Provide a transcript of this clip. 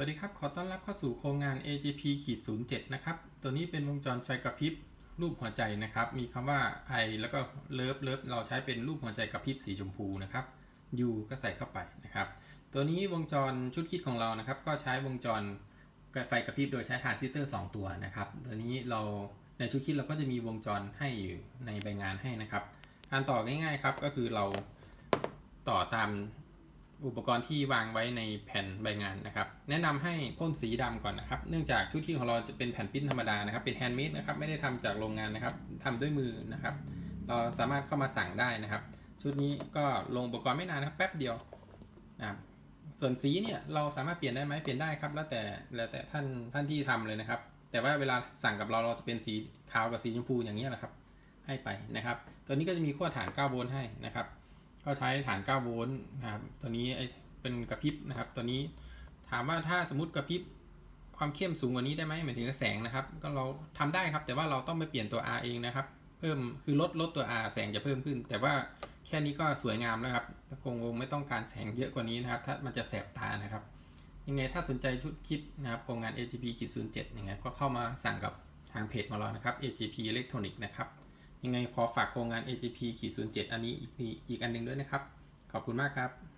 สวัสดีครับ ขอต้อนรับเข้าสู่โครงงาน AGP ขีด07นะครับ ตัวนี้เป็นวงจรไฟกระพริบรูปหัวใจนะครับ มีคำว่า I แล้วก็เลิฟเลิฟเราใช้เป็นรูปหัวใจกระพริบสีชมพูนะครับ U ก็ใส่เข้าไปนะครับ ตัวนี้วงจรชุดคิดของเรานะครับ ก็ใช้วงจรไฟกระพริบโดยใช้ทรานซิสเตอร์ 2 ตัวนะครับ ตัวนี้เราในชุดคิดเราก็จะมีวงจรให้อยู่ในใบงานให้นะครับ การต่อง่ายๆครับ ก็คือเราต่อตาม อุปกรณ์ที่วางไว้ในแผ่นใบงานนะครับ แนะนำให้พ่นสีดำก่อนนะครับ เนื่องจากชุดที่ของเราจะเป็นแผ่นปิ้นธรรมดานะครับ เป็นแฮนด์เมดนะครับ ไม่ได้ทำจากโรงงานนะครับทำด้วยมือนะครับ เราสามารถเข้ามาสั่งได้นะครับ ชุดนี้ก็ลงอุปกรณ์ไม่นานนะครับ แป๊บเดียวนะครับส่วนสีเนี่ยเราสามารถเปลี่ยนได้ไหมเปลี่ยนได้ครับ แล้วแต่แล้วแต่ท่านท่านที่ทำเลยนะครับ แต่ว่าเวลาสั่งกับเราเราจะเป็นสีขาวกับสีชมพูอย่างนี้ยแหละครับ ให้ไปนะครับ ตัวนี้ก็จะมีขั้วฐาน9โวลต์ให้นะครับ ก็ใช้ฐาน9โวลต์นะครับตัวนี้ไอเป็นกระพริบนะครับตัวนี้ถามว่าถ้าสมมติกระพริบความเข้มสูงกว่านี้ได้ไหมหมายถึงแสงนะครับ ก็เราทำได้ครับ แต่ว่าเราต้องไปเปลี่ยนตัว R เองนะครับ เพิ่มคือลดลดตัว R แสงจะเพิ่มขึ้น แต่ว่าแค่นี้ก็สวยงามแล้วครับคงงไม่ต้องการแสงเยอะกว่านี้นะครับ ถ้ามันจะแสบตานะครับ ยังไงถ้าสนใจชุดคิดนะครับโครงงาน AGP 07ยังไงก็เข้ามาสั่งกับทางเพจของเรานะครับ AGP Electronic นะครับ ยังไงขอฝากโครงงาน AGP ขีด07 อันนี้อีกอีกอันหนึ่งด้วยนะครับ ขอบคุณมากครับ